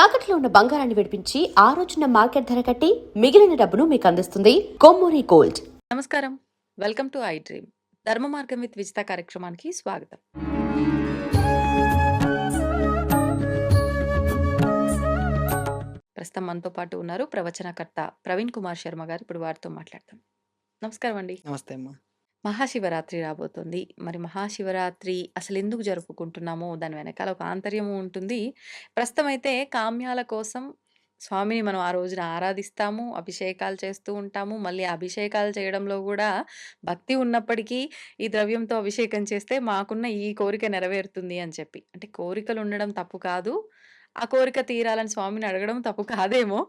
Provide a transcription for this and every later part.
తాకట్లో ఉన్న బంగారాన్ని విడిపించి ఆ రోజున మార్కెట్ ధర కట్టి మిగిలిన డబ్బును మీకు అందిస్తుంది కొమ్మూరి గోల్డ్ నమస్కారం welcome to iDream Dharma Margam with Vijitha కార్యక్రమానికి స్వాగతం ప్రస్తుతం మనతో పాటు ఉన్నారు ప్రవచనకర్త ప్రవీణ్ కుమార్ శర్మ గారు ఇప్పుడు వారితో మాట్లాడతాం నమస్కారం అండి నమస్తే అమ్మా మహాశివరాత్రి రాబోతుంది మరి మహాశివరాత్రి అసలు ఎందుకు జరుపుకుంటున్నామో దాని వెనకాల ఒక ఆంతర్యము ఉంటుంది ప్రస్తుతమైతే కామ్యాల కోసం స్వామిని మనం ఆ రోజున ఆరాధిస్తాము అభిషేకాలు చేస్తూ ఉంటాము మళ్ళీ అభిషేకాలు చేయడంలో కూడా భక్తి ఉన్నప్పటికీ ఈ ద్రవ్యంతో అభిషేకం చేస్తే మాకున్న ఈ కోరిక నెరవేరుతుంది అని చెప్పి అంటే కోరికలు ఉండడం తప్పు కాదు ఆ కోరిక తీరాలని స్వామిని అడగడం తప్పు కాదేమో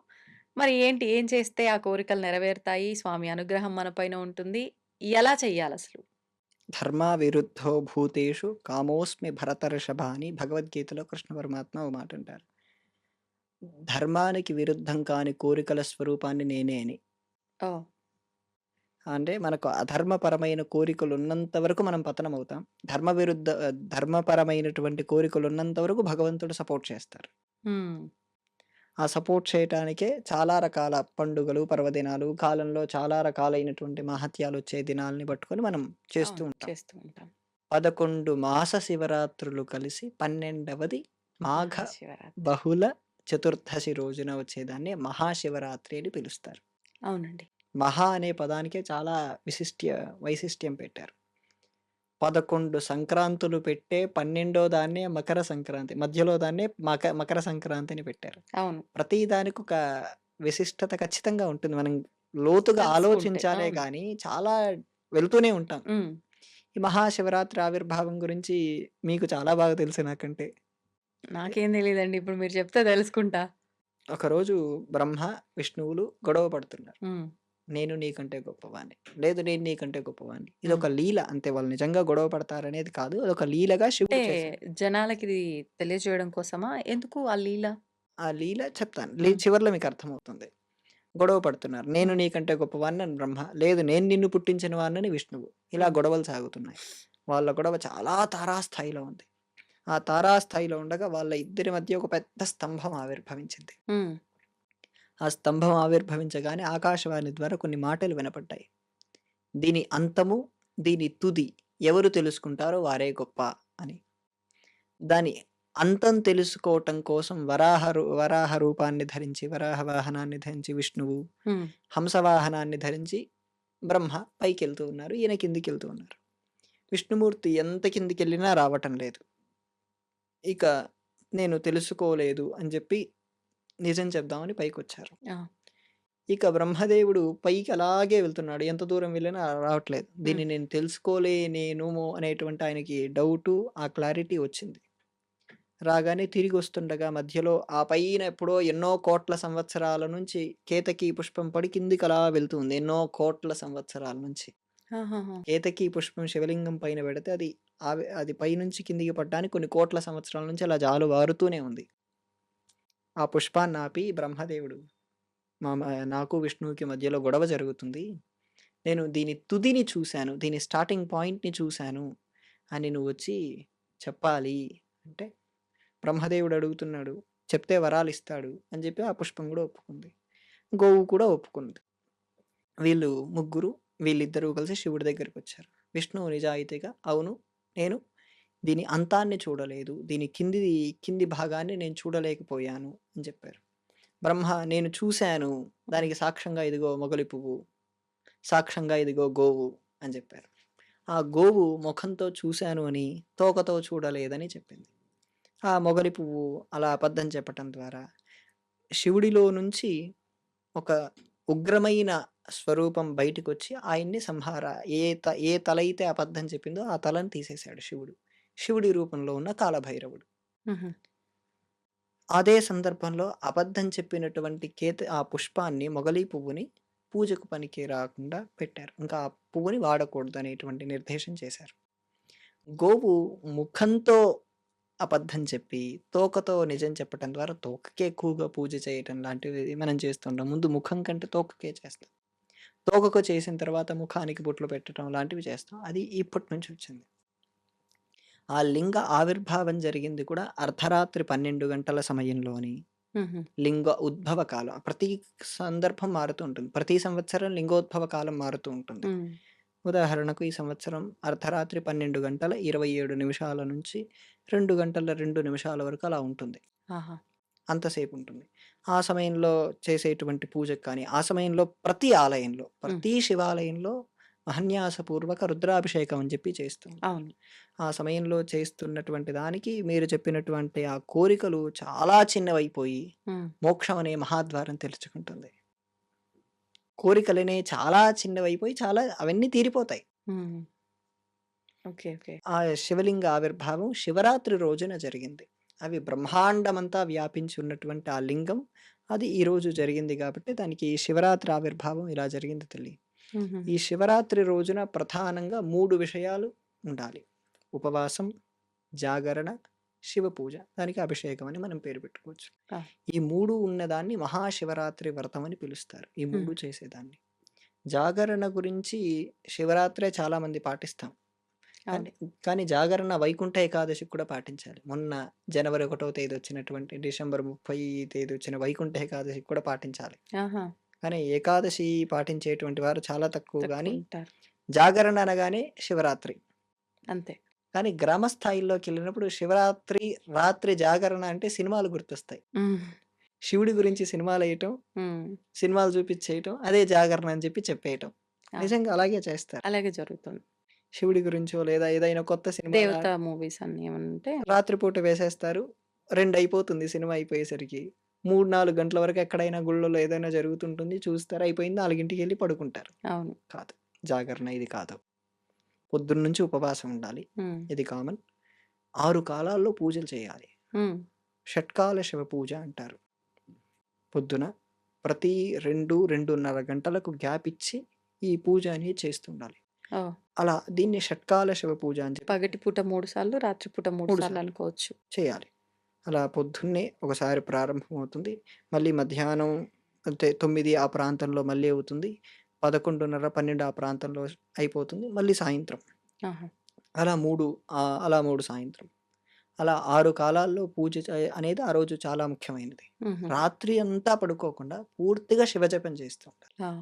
మరి ఏంటి ఏం చేస్తే ఆ కోరికలు నెరవేరుతాయి స్వామి అనుగ్రహం మనపైన ఉంటుంది ఎలా చెయ్యాలి అసలు ధర్మ విరుద్ధో భూతేషు కామోస్మి భరతర్షభ అని భగవద్గీతలో కృష్ణ పరమాత్మ ఒక మాట అంటారు ధర్మానికి విరుద్ధం కాని కోరికల స్వరూపాన్ని నేనే అని అంటే మనకు అధర్మపరమైన కోరికలు ఉన్నంత వరకు మనం పతనం అవుతాం ధర్మ విరుద్ధ ధర్మపరమైనటువంటి కోరికలు ఉన్నంత వరకు భగవంతుడు సపోర్ట్ చేస్తారు ఆ సపోర్ట్ చేయటానికే చాలా రకాల పండుగలు, పర్వదినాలు, కాలంలో చాలా రకాలైనటువంటి వచ్చే దినాల్ని పట్టుకొని మనం చేస్తూ ఉంటాం. చేస్తూ ఉంటాం. పదకొండు మాస శివరాత్రులు కలిసి పన్నెండవది మాఘ బహుళ చతుర్దశి రోజున వచ్చేదాన్ని మహాశివరాత్రి అని పిలుస్తారు. అవునండి. మహా అనే పదానికే చాలా విశిష్ట వైశిష్ట్యం పెట్టారు. పదకొండు సంక్రాంతులు పెట్టే పన్నెండో దాన్నే మకర సంక్రాంతి మధ్యలో దాన్నే మక మకర సంక్రాంతిని పెట్టారు అవును ప్రతి దానికి ఒక విశిష్టత ఖచ్చితంగా ఉంటుంది మనం లోతుగా ఆలోచించాలే కానీ చాలా వెళ్తూనే ఉంటాం ఈ మహాశివరాత్రి ఆవిర్భావం గురించి మీకు చాలా బాగా తెలుసు నాకంటే నాకేం తెలియదండి ఇప్పుడు మీరు చెప్తే తెలుసుకుంటా ఒకరోజు బ్రహ్మ విష్ణువులు గొడవ పడుతున్నారు నేను నీకంటే గొప్పవాణ్ణి లేదు నేను నీకంటే గొప్పవాణ్ణి ఇది ఒక లీల అంతే వాళ్ళు నిజంగా గొడవ పడతారనేది కాదు అదొక లీలగా శివుడు జనాలకి ఇది తెలియజేయడం కోసమా ఎందుకు ఆ లీల ఆ లీల చెప్తాను చివరిలో మీకు అర్థమవుతుంది గొడవ పడుతున్నారు నేను నీకంటే గొప్పవాణ్ణి అని బ్రహ్మ లేదు నేను నిన్ను పుట్టించిన వాణ్ణని విష్ణువు ఇలా గొడవలు సాగుతున్నాయి వాళ్ళ గొడవ చాలా తారాస్థాయిలో ఉంది ఆ తారాస్థాయిలో ఉండగా వాళ్ళ ఇద్దరి మధ్య ఒక పెద్ద స్తంభం ఆవిర్భవించింది ఆ స్తంభం ఆవిర్భవించగానే ఆకాశవాణి ద్వారా కొన్ని మాటలు వినపడ్డాయి దీని అంతము దీని తుది ఎవరు తెలుసుకుంటారో వారే గొప్ప అని దాని అంతం తెలుసుకోవటం కోసం వరాహ వరాహ రూపాన్ని ధరించి వరాహ వాహనాన్ని ధరించి విష్ణువు హంసవాహనాన్ని ధరించి బ్రహ్మ పైకి వెళ్తూ ఉన్నారు ఈయన కిందికి వెళ్తూ ఉన్నారు విష్ణుమూర్తి ఎంత కిందికి వెళ్ళినా రావటం లేదు ఇక నేను తెలుసుకోలేదు అని చెప్పి నిజం చెప్దామని పైకి వచ్చారు ఇక బ్రహ్మదేవుడు పైకి అలాగే వెళ్తున్నాడు. ఎంత దూరం వెళ్ళినా రావట్లేదు. దీన్ని నేను తెలుసుకోలేనేనేమో అనేటువంటి ఆయనకి డౌటు, ఆ క్లారిటీ వచ్చింది. రాగానే తిరిగి వస్తుండగా మధ్యలో ఆ పైన ఎప్పుడో ఎన్నో కోట్ల సంవత్సరాల నుంచి కేతకి పుష్పం పడి కిందికి అలా వెళ్తుంది ఎన్నో కోట్ల సంవత్సరాల నుంచి. కేతకి పుష్పం శివలింగం పైన పెడితే అది అది అది పైనుంచి కిందికి పడ్డానికి కొన్ని కోట్ల సంవత్సరాల నుంచి అలా జాలు వారుతూనే ఉంది. ఆ పుష్పాన్ని ఆపి బ్రహ్మదేవుడు మా నాకు విష్ణువుకి మధ్యలో గొడవ జరుగుతుంది నేను దీని తుదిని చూశాను దీని స్టార్టింగ్ పాయింట్ని చూశాను అని నువ్వు వచ్చి చెప్పాలి అంటే బ్రహ్మదేవుడు అడుగుతున్నాడు చెప్తే వరాలు ఇస్తాడు అని చెప్పి ఆ పుష్పం కూడా ఒప్పుకుంది గోవు కూడా ఒప్పుకుంది వీళ్ళు ముగ్గురు వీళ్ళిద్దరూ కలిసి శివుడి దగ్గరికి వచ్చారు విష్ణువు నిజాయితీగా అవును నేను దీని అంతాన్ని చూడలేదు దీని కింది కింది భాగాన్ని నేను చూడలేకపోయాను అని చెప్పారు బ్రహ్మ నేను చూశాను దానికి సాక్ష్యంగా ఇదిగో మొగలి పువ్వు సాక్ష్యంగా ఇదిగో గోవు అని చెప్పారు ఆ గోవు ముఖంతో చూశాను అని తోకతో చూడలేదని చెప్పింది ఆ మొగలి పువ్వు అలా అబద్ధం చెప్పటం ద్వారా శివుడిలో నుంచి ఒక ఉగ్రమైన స్వరూపం బయటకు వచ్చి ఆయన్ని సంహార ఏ త ఏ తల అయితే అబద్ధం చెప్పిందో ఆ తలను తీసేశాడు శివుడు శివుడి రూపంలో ఉన్న కాలభైరవుడు అదే సందర్భంలో అబద్ధం చెప్పినటువంటి కేత ఆ పుష్పాన్ని మొగలి పువ్వుని పూజకు పనికి రాకుండా పెట్టారు ఇంకా ఆ పువ్వుని వాడకూడదు అనేటువంటి నిర్దేశం చేశారు గోవు ముఖంతో అబద్ధం చెప్పి తోకతో నిజం చెప్పటం ద్వారా తోకకే ఎక్కువగా పూజ చేయటం లాంటివి మనం చేస్తుంటాం ముందు ముఖం కంటే తోకకే చేస్తాం తోకకు చేసిన తర్వాత ముఖానికి బుట్లు పెట్టడం లాంటివి చేస్తాం అది ఇప్పటి నుంచి వచ్చింది ఆ లింగ ఆవిర్భావం జరిగింది కూడా అర్ధరాత్రి పన్నెండు గంటల సమయంలోని. లింగ ఉద్భవ కాలం. ప్రతి సందర్భం మారుతూ ఉంటుంది. ప్రతి సంవత్సరం లింగోద్భవ కాలం మారుతూ ఉంటుంది. ఉదాహరణకు ఈ సంవత్సరం అర్ధరాత్రి పన్నెండు గంటల ఇరవై ఏడు నిమిషాల నుంచి రెండు గంటల రెండు నిమిషాల వరకు అలా ఉంటుంది. అంతసేపు ఉంటుంది. ఆ సమయంలో చేసేటువంటి పూజకు కానీ, ఆ సమయంలో ప్రతి ఆలయంలో, ప్రతి శివాలయంలో అహన్యాసపూర్వక రుద్రాభిషేకం అని చెప్పి చేస్తుంది. అవును. ఆ సమయంలో చేస్తున్నటువంటి దానికి మీరు చెప్పినటువంటి ఆ కోరికలు చాలా చిన్నవైపోయి, మోక్షం అనే మహాద్వారం తెలుసుకుంటుంది కోరికలనే చాలా చిన్నవైపోయి చాలా అవన్నీ తీరిపోతాయి. ఆ శివలింగ ఆవిర్భావం శివరాత్రి రోజున జరిగింది. అవి బ్రహ్మాండమంతా వ్యాపించి ఉన్నటువంటి ఆ లింగం అది ఈరోజు జరిగింది కాబట్టి దానికి శివరాత్రి ఆవిర్భావం ఇలా జరిగింది తల్లి. ఈ శివరాత్రి రోజున ప్రధానంగా మూడు విషయాలు ఉండాలి ఉపవాసం జాగరణ శివ పూజ దానికి అభిషేకం అని మనం పేరు పెట్టుకోవచ్చు ఈ మూడు ఉన్నదాన్ని మహాశివరాత్రి వ్రతం అని పిలుస్తారు ఈ మూడు చేసేదాన్ని జాగరణ గురించి శివరాత్రే చాలా మంది పాటిస్తాం కానీ జాగరణ వైకుంఠ ఏకాదశి కూడా పాటించాలి మొన్న జనవరి ఒకటో తేదీ వచ్చినటువంటి డిసెంబర్ ముప్పై తేదీ వచ్చిన వైకుంఠ ఏకాదశి కూడా పాటించాలి కానీ ఏకాదశి పాటించేటువంటి వారు చాలా తక్కువ కానీ జాగరణ అనగానే శివరాత్రి అంతే కానీ గ్రామ స్థాయిలోకి వెళ్ళినప్పుడు శివరాత్రి రాత్రి జాగరణ అంటే సినిమాలు గుర్తొస్తాయి శివుడి గురించి సినిమాలు వేయటం సినిమాలు చూపించేయటం అదే జాగరణ అని చెప్పి చెప్పేయటం నిజంగా అలాగే చేస్తారు అలాగే జరుగుతుంది శివుడి గురించో లేదా ఏదైనా కొత్త సినిమా మూవీస్ అన్ని రాత్రిపూట వేసేస్తారు రెండు అయిపోతుంది సినిమా అయిపోయేసరికి మూడు నాలుగు గంటల వరకు ఎక్కడైనా గుళ్ళలో ఏదైనా జరుగుతుంటుంది చూస్తారు అయిపోయింది నాలుగింటికి వెళ్ళి పడుకుంటారు అవును కాదు జాగరణ ఇది కాదు పొద్దున్న నుంచి ఉపవాసం ఉండాలి ఇది కామన్ ఆరు కాలాల్లో పూజలు చేయాలి షట్కాల శివ పూజ అంటారు పొద్దున ప్రతి రెండు రెండున్నర గంటలకు గ్యాప్ ఇచ్చి ఈ పూజ అనేది చేస్తుండాలి అలా దీన్ని షట్కాల శివ పూజ అని పగటి పూట మూడు సార్లు రాత్రి పూట మూడు సార్లు అనుకోవచ్చు చేయాలి అలా పొద్దున్నే ఒకసారి ప్రారంభమవుతుంది. మళ్ళీ మధ్యాహ్నం అంటే తొమ్మిది ఆ ప్రాంతంలో మళ్ళీ అవుతుంది. పదకొండున్నర పన్నెండు ఆ ప్రాంతంలో అయిపోతుంది. మళ్ళీ సాయంత్రం. అలా మూడు అలా మూడు సాయంత్రం. అలా ఆరు కాలాల్లో పూజ అనేది ఆ రోజు చాలా ముఖ్యమైనది. రాత్రి అంతా పడుకోకుండా పూర్తిగా శివజపం చేస్తూ ఉండాలి. శివ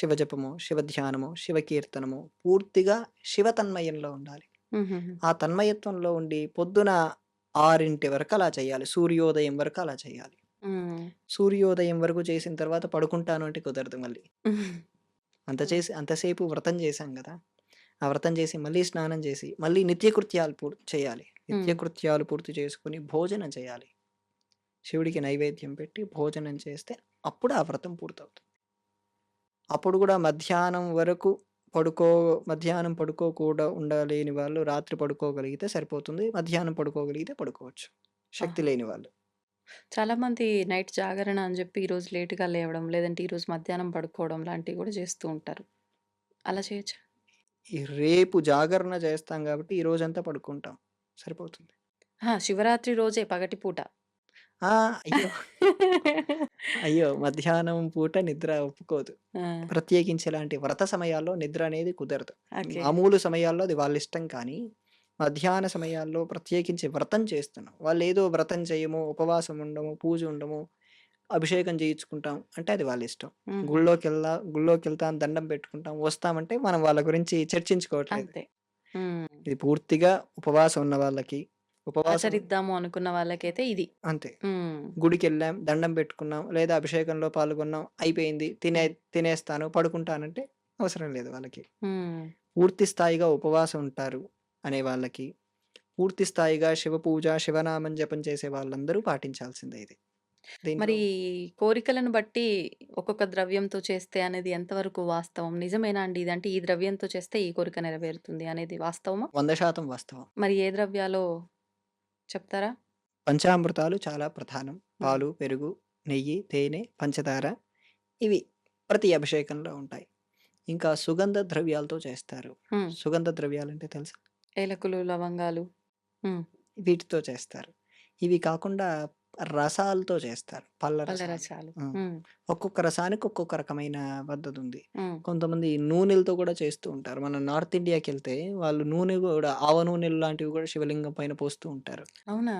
శివజపము, శివధ్యానము, కీర్తనము పూర్తిగా శివ తన్మయంలో ఉండాలి. ఆ తన్మయత్వంలో ఉండి పొద్దున ఆరింటి వరకు అలా చేయాలి సూర్యోదయం వరకు అలా చేయాలి సూర్యోదయం వరకు చేసిన తర్వాత పడుకుంటాను అంటే కుదరదు మళ్ళీ అంత చేసి అంతసేపు వ్రతం చేశాం కదా ఆ వ్రతం చేసి మళ్ళీ స్నానం చేసి మళ్ళీ నిత్యకృత్యాలు పూర్తి చేయాలి నిత్యకృత్యాలు పూర్తి చేసుకుని భోజనం చేయాలి శివుడికి నైవేద్యం పెట్టి భోజనం చేస్తే అప్పుడు ఆ వ్రతం పూర్తవుతుంది అప్పుడు కూడా మధ్యాహ్నం వరకు పడుకో మధ్యాహ్నం పడుకోకూడా ఉండలేని వాళ్ళు రాత్రి పడుకోగలిగితే సరిపోతుంది మధ్యాహ్నం పడుకోగలిగితే పడుకోవచ్చు శక్తి లేని వాళ్ళు. చాలామంది నైట్ జాగరణ అని చెప్పి ఈరోజు లేటుగా లేవడం, లేదంటే ఈరోజు మధ్యాహ్నం పడుకోవడం లాంటివి కూడా చేస్తూ ఉంటారు. అలా చేయొచ్చా? ఈ రేపు జాగరణ చేస్తాం కాబట్టి ఈ రోజంతా పడుకుంటాం. సరిపోతుంది. శివరాత్రి రోజే పగటి పూట. ఆ! అయ్యో! అయ్యో! మధ్యాహ్నం పూట నిద్ర ఒప్పుకోదు. ప్రత్యేకించి ఇలాంటి వ్రత సమయాల్లో నిద్ర అనేది కుదరదు. మామూలు సమయాల్లో అది వాళ్ళ ఇష్టం కానీ, మధ్యాహ్న సమయాల్లో ప్రత్యేకించి వ్రతం చేస్తున్నాం. వాళ్ళు ఏదో వ్రతం చేయము, ఉపవాసం ఉండము, పూజ ఉండము, అభిషేకం చేయించుకుంటాం అంటే అది గుళ్ళోకి హుహు. గుళ్ళోకి వెళ్తాం దండం పెట్టుకుంటాం, వస్తామంటే మనం వాళ్ళ గురించి చర్చించుకోవట్లేదు. ఇది పూర్తిగా ఉపవాసం ఉన్న వాళ్ళకి ఉపవాసరిద్దాము అనుకున్న వాళ్ళకైతే ఇది. అంతే. గుడికి గుడికెళ్ళాం, దండం పెట్టుకున్నాం, లేదా అభిషేకంలో పాల్గొన్నాం, అయిపోయింది. తినే తినేస్తాను, పడుకుంటానంటే అవసరం లేదు వాళ్ళకి. పూర్తి స్థాయిగా ఉపవాసం ఉంటారు అనే వాళ్ళకి, పూర్తి స్థాయిగా శివ పూజ, శివనామం జపం చేసే వాళ్ళందరూ పాటించాల్సిందే ఇది. మరి కోరికలను బట్టి ఒక్కొక్క ద్రవ్యంతో చేస్తే అనేది ఎంతవరకు వాస్తవం? నిజమేనా అండి ఇది? అంటే ఈ ద్రవ్యంతో చేస్తే ఈ కోరిక నెరవేరుతుంది అనేది వాస్తవమా? శాతం వాస్తవం. మరి ఏ ద్రవ్యాలో చెప్తారా పంచామృతాలు చాలా ప్రధానం పాలు పెరుగు నెయ్యి తేనె పంచదార ఇవి ప్రతి అభిషేకంలో ఉంటాయి ఇంకా సుగంధ ద్రవ్యాలతో చేస్తారు సుగంధ ద్రవ్యాలు అంటే తెలుసా ఏలకులు లవంగాలు వీటితో చేస్తారు ఇవి కాకుండా రసాలతో చేస్తారు పళ్ళ రసాలు ఒక్కొక్క రసానికి ఒక్కొక్క రకమైన పద్ధతి ఉంది కొంతమంది నూనెలతో కూడా చేస్తూ ఉంటారు మన నార్త్ ఇండియాకి వెళ్తే వాళ్ళు నూనె కూడా ఆవ నూనెలు లాంటివి కూడా శివలింగం పైన పోస్తూ ఉంటారు అవునా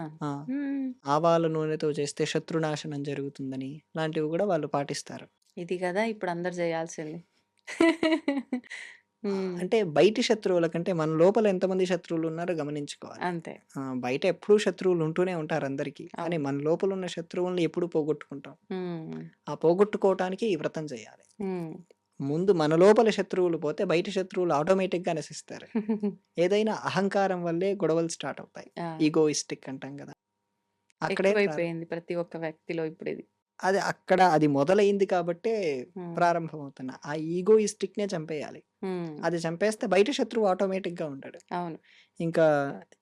ఆవాల నూనెతో చేస్తే శత్రునాశనం జరుగుతుందని లాంటివి కూడా వాళ్ళు పాటిస్తారు ఇది కదా ఇప్పుడు అందరు చేయాల్సింది అంటే బయటి శత్రువుల కంటే మన లోపల ఎంతమంది శత్రువులు ఉన్నారో గమనించుకోవాలి అంతే బయట ఎప్పుడు శత్రువులు ఉంటూనే ఉంటారు అందరికీ కానీ మన లోపల ఉన్న శత్రువులను ఎప్పుడు పోగొట్టుకుంటాం ఆ పోగొట్టుకోవటానికి ఈ వ్రతం చేయాలి ముందు మన లోపల శత్రువులు పోతే బయట శత్రువులు ఆటోమేటిక్ గా నశిస్తారు ఏదైనా అహంకారం వల్లే గొడవలు స్టార్ట్ అవుతాయి ఈగోయిస్టిక్ అంటాం కదా అక్కడే ప్రతి ఒక్క వ్యక్తిలో ఇప్పుడు ఇది అది అక్కడ అది మొదలైంది కాబట్టే హ్మ్. ప్రారంభమవుతున్న ఆ నే చంపేయాలి. అది చంపేస్తే బయట శత్రువు ఆటోమేటిక్ గా ఉంటాడు. అవును. ఇంకా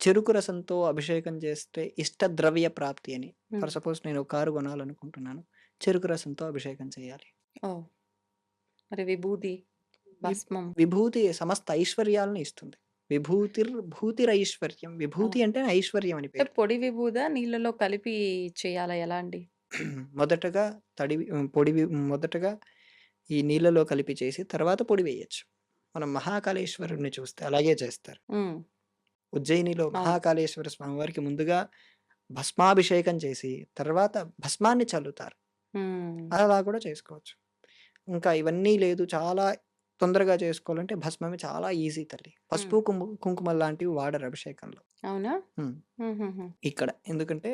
చెరుకు రసంతో అభిషేకం చేస్తే ఇష్ట ద్రవ్య ప్రాప్తి అని. ఫర్ సపోజ్ నేను కారు కొనాలనుకుంటున్నాను. చెరుకు రసంతో అభిషేకం చేయాలి. ఓహ్! మరి విభూతి సమస్త ఐశ్వర్యాలను ఇస్తుంది. విభూతిర్ ఐశ్వర్యం విభూతి అంటే ఐశ్వర్యం అని పొడి విభూదా? నీళ్ళలో కలిపి చేయాలా? ఎలా అండి? మొదటగా తడి పొడి మొదటగా ఈ నీళ్ళలో కలిపి చేసి తర్వాత పొడి వేయచ్చు మనం మహాకాళేశ్వరుని చూస్తే అలాగే చేస్తారు ఉజ్జయినిలో మహాకాళేశ్వర స్వామి వారికి ముందుగా భస్మాభిషేకం చేసి తర్వాత భస్మాన్ని చల్లుతారు అలా కూడా చేసుకోవచ్చు ఇంకా ఇవన్నీ లేదు చాలా తొందరగా చేసుకోవాలంటే భస్మమే చాలా ఈజీ తల్లి పసుపు కుంకుమ లాంటివి వాడరు అభిషేకంలో అవునా ఇక్కడ ఎందుకంటే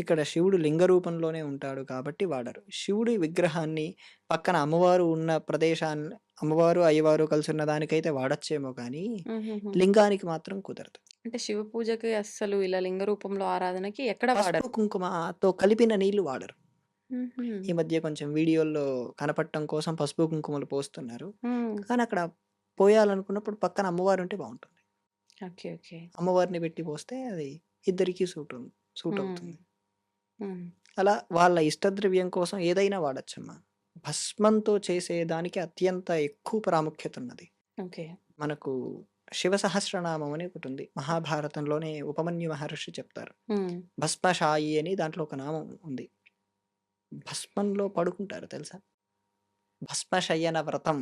ఇక్కడ శివుడు లింగ రూపంలోనే ఉంటాడు కాబట్టి వాడరు శివుడి విగ్రహాన్ని పక్కన అమ్మవారు ఉన్న ప్రదేశాన్ని అమ్మవారు అయ్యవారు కలిసి ఉన్న దానికైతే వాడచ్చేమో కానీ లింగానికి మాత్రం కుదరదు అంటే శివ పూజకి అస్సలు ఇలా లింగ రూపంలో ఆరాధనకి ఎక్కడ వాడరు కుంకుమతో కలిపిన నీళ్లు వాడరు ఈ మధ్య కొంచెం వీడియోల్లో కనపడటం కోసం పసుపు కుంకుమలు పోస్తున్నారు కానీ అక్కడ పోయాలనుకున్నప్పుడు పక్కన అమ్మవారు ఉంటే బాగుంటుంది ఓకే. అమ్మవారిని పెట్టి పోస్తే అది ఇద్దరికీ సూట్ సూట్ అవుతుంది. అలా వాళ్ళ ఇష్టద్రవ్యం కోసం ఏదైనా వాడొచ్చమ్మా. భస్మంతో చేసేదానికి అత్యంత ఎక్కువ ప్రాముఖ్యత ఉన్నది. ఓకే. మనకు శివ సహస్రనామం అని ఒకటుంది. మహాభారతంలోనే ఉపమన్యు మహర్షి చెప్తారు. భస్మశాయి అని దాంట్లో ఒక నామం ఉంది. భస్మంలో పడుకుంటారు తెలుసా? భస్మశయన వ్రతం.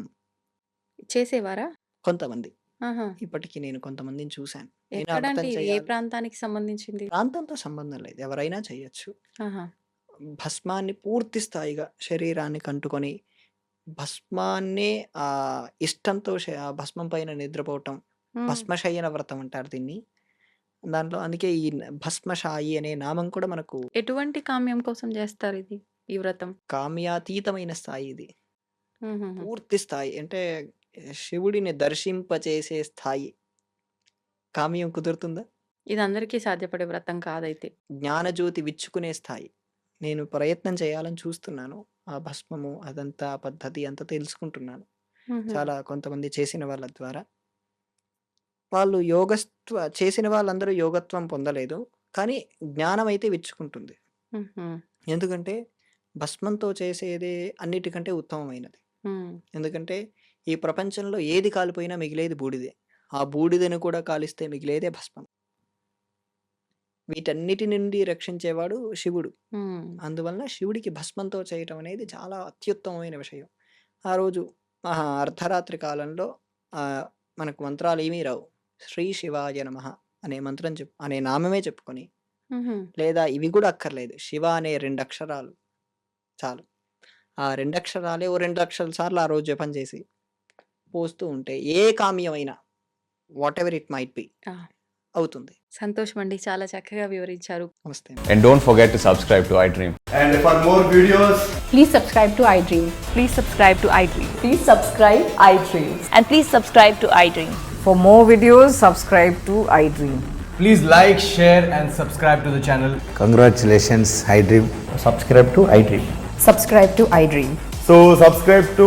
చేసేవారా? కొంతమంది. ఇప్పటికి నేను కొంతమందిని చూశాను. ఏ ప్రాంతానికి సంబంధించింది? ప్రాంతంతో సంబంధం లేదు. ఎవరైనా చేయొచ్చు. భస్మాన్ని పూర్తి స్థాయిగా శరీరాన్ని కంటుకొని భస్మాన్నే ఆ ఇష్టంతో భస్మం పైన నిద్రపోవటం, భస్మశయన వ్రతం అంటారు దీన్ని. దాంట్లో అందుకే ఈ భస్మశాయి అనే నామం కూడా మనకు ఎటువంటి కామ్యం కోసం చేస్తారు ఇది? ఈ వ్రతం? కామ్యాతీతమైన స్థాయి ఇది. పూర్తి స్థాయి. అంటే శివుడిని దర్శింపచేసే స్థాయి కామ్యం కుదురుతుందా ఇది అందరికీ సాధ్యపడే వ్రతం కాదైతే జ్ఞానజ్యోతి విచ్చుకునే స్థాయి నేను ప్రయత్నం చేయాలని చూస్తున్నాను ఆ భస్మము అదంతా పద్ధతి అంతా తెలుసుకుంటున్నాను చాలా కొంతమంది చేసిన వాళ్ళ ద్వారా వాళ్ళు యోగస్త్వ చేసిన వాళ్ళందరూ యోగత్వం పొందలేదు కానీ జ్ఞానం అయితే విచ్చుకుంటుంది ఎందుకంటే భస్మంతో చేసేదే అన్నిటికంటే ఉత్తమమైనది ఎందుకంటే ఈ ప్రపంచంలో ఏది కాలిపోయినా మిగిలేది బూడిదే ఆ బూడిదను కూడా కాలిస్తే మిగిలేదే భస్మం వీటన్నిటి నుండి రక్షించేవాడు శివుడు అందువలన శివుడికి భస్మంతో చేయటం అనేది చాలా అత్యుత్తమమైన విషయం ఆ రోజు అర్ధరాత్రి కాలంలో ఆ, మనకు మంత్రాలు ఏమీ రావు శ్రీ శివాయ నమః అనే మంత్రం చెప్ అనే నామమే చెప్పుకొని లేదా ఇవి కూడా అక్కర్లేదు శివ అనే రెండు అక్షరాలు చాలు ఆ రెండు అక్షరాలే ఓ రెండు లక్షల సార్లు ఆ రోజు జపం చేసి పోస్తూ ఉంటే ఏ కామ్యమైనా whatever it might be అవుతుంది సంతోషం అండి చాలా చక్కగా వివరించారు నమస్తే and don't forget to subscribe to iDream and for more videos please subscribe to iDream please subscribe to iDream please subscribe iDream and please subscribe to iDream for more videos subscribe to iDream please like share and subscribe to the channel congratulations iDream subscribe to iDream subscribe to iDream so subscribe to